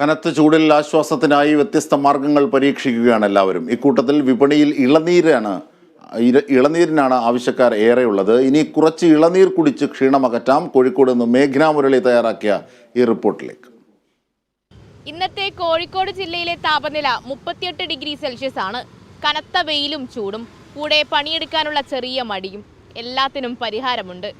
കനത്ത ചൂടിൽ ആശ്വാസത്തിനായി വ്യത്യസ്ത മാർഗങ്ങൾ പരീക്ഷിക്കുകയാണ് എല്ലാവരും. ഇക്കൂട്ടത്തിൽ വിപണിയിൽ ഇളനീരാണ് ഇളനീരിനാണ് ആവശ്യക്കാർ ഏറെയുള്ളത്. ഇനി കുറച്ച് ഇളനീർ കുടിച്ച് ക്ഷീണമകറ്റാം കോഴിക്കോട് നിന്ന് മേഘ്ന മുരളി തയ്യാറാക്കിയ ഈ റിപ്പോർട്ടിലേക്ക്. ഇന്നത്തെ കോഴിക്കോട് ജില്ലയിലെ താപനില മുപ്പത്തിയെട്ട് ഡിഗ്രി സെൽഷ്യസ് ആണ്. കനത്ത വെയിലും ചൂടും. കൂടെ പണിയെടുക്കാനുള്ള ചെറിയ മടിയും എല്ലാത്തിനും പരിഹാരമുണ്ട്.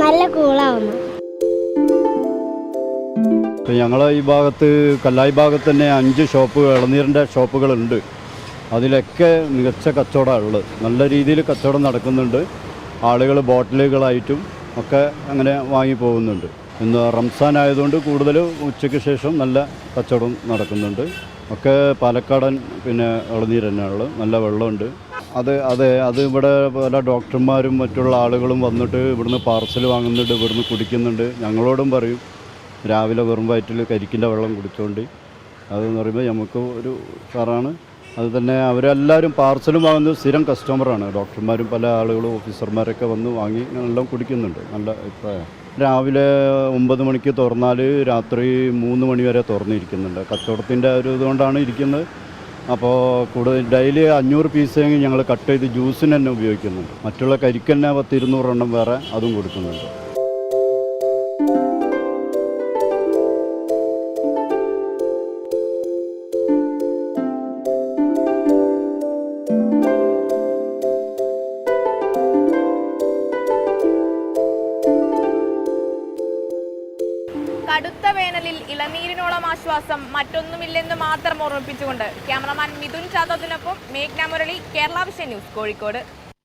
നല്ല കൂളാവുന്നു. ഞങ്ങൾ ഈ ഭാഗത്ത് കല്ലായി ഭാഗത്ത് തന്നെ അഞ്ച് ഷോപ്പുകൾ ഇളനീരിന്റെ ഷോപ്പുകളുണ്ട്. അതിലൊക്കെ മികച്ച കച്ചവടമാണ് ഉള്ളത്. നല്ല രീതിയിൽ കച്ചവടം നടക്കുന്നുണ്ട്. ആളുകൾ ബോട്ടിലുകളായിട്ടും ഒക്കെ അങ്ങനെ വാങ്ങി പോകുന്നുണ്ട്. ഇന്ന് റംസാൻ ആയതുകൊണ്ട് കൂടുതൽ ഉച്ചയ്ക്ക് ശേഷം നല്ല കച്ചവടം നടക്കുന്നുണ്ട്. ഒക്കെ പാലക്കാടൻ പിന്നെ ഇളനീർ തന്നെയാണുള്ളത് നല്ല വെള്ളമുണ്ട്. അത് അതെ അത് ഇവിടെ പല ഡോക്ടർമാരും മറ്റുള്ള ആളുകളും വന്നിട്ട് ഇവിടുന്ന് പാർസൽ വാങ്ങുന്നുണ്ട് ഇവിടുന്ന് കുടിക്കുന്നുണ്ട്. ഞങ്ങളോടും പറയും രാവിലെ വെറും വയറ്റിൽ കരിക്കിന്റെ വെള്ളം കുടിച്ചുകൊണ്ട് അതെന്ന് പറയുമ്പോൾ നമുക്ക് ഒരു സാറാണ് അത് തന്നെ അവരെല്ലാവരും പാർസലും വാങ്ങുന്നത് സ്ഥിരം കസ്റ്റമറാണ്. ഡോക്ടർമാരും പല ആളുകളും ഓഫീസർമാരൊക്കെ വന്ന് വാങ്ങി എല്ലാം കുടിക്കുന്നുണ്ട്. നല്ല അഭിപ്രായം. രാവിലെ ഒമ്പത് മണിക്ക് തുറന്നാൽ രാത്രി മൂന്ന് മണി വരെ തുറന്നിരിക്കുന്നുണ്ട്. കച്ചവടത്തിന്റെ ഒരു ഇതുകൊണ്ടാണ് ഇരിക്കുന്നത്. അപ്പോൾ കൂടുതൽ ഡെയിലി അഞ്ഞൂറ് പീസ് ഞങ്ങൾ കട്ട് ചെയ്ത് ജ്യൂസിന് തന്നെ ഉപയോഗിക്കുന്നുണ്ട്. മറ്റുള്ള കരിക്കന്നെ പത്ത് ഇരുന്നൂറെണ്ണം വേറെ അതും കൊടുക്കുന്നുണ്ട്. കടുത്ത വേനലിൽ ഇളനീരിനോളം ആശ്വാസം മറ്റൊന്നുമില്ലെന്ന് മാത്രം ഓർമ്മിപ്പിച്ചുകൊണ്ട് ക്യാമറമാൻ മിഥുൻ ചാത്തോത്തിനൊപ്പം മേഘ്ന മുരളി കേരള വിഷൻ ന്യൂസ് കോഴിക്കോട്.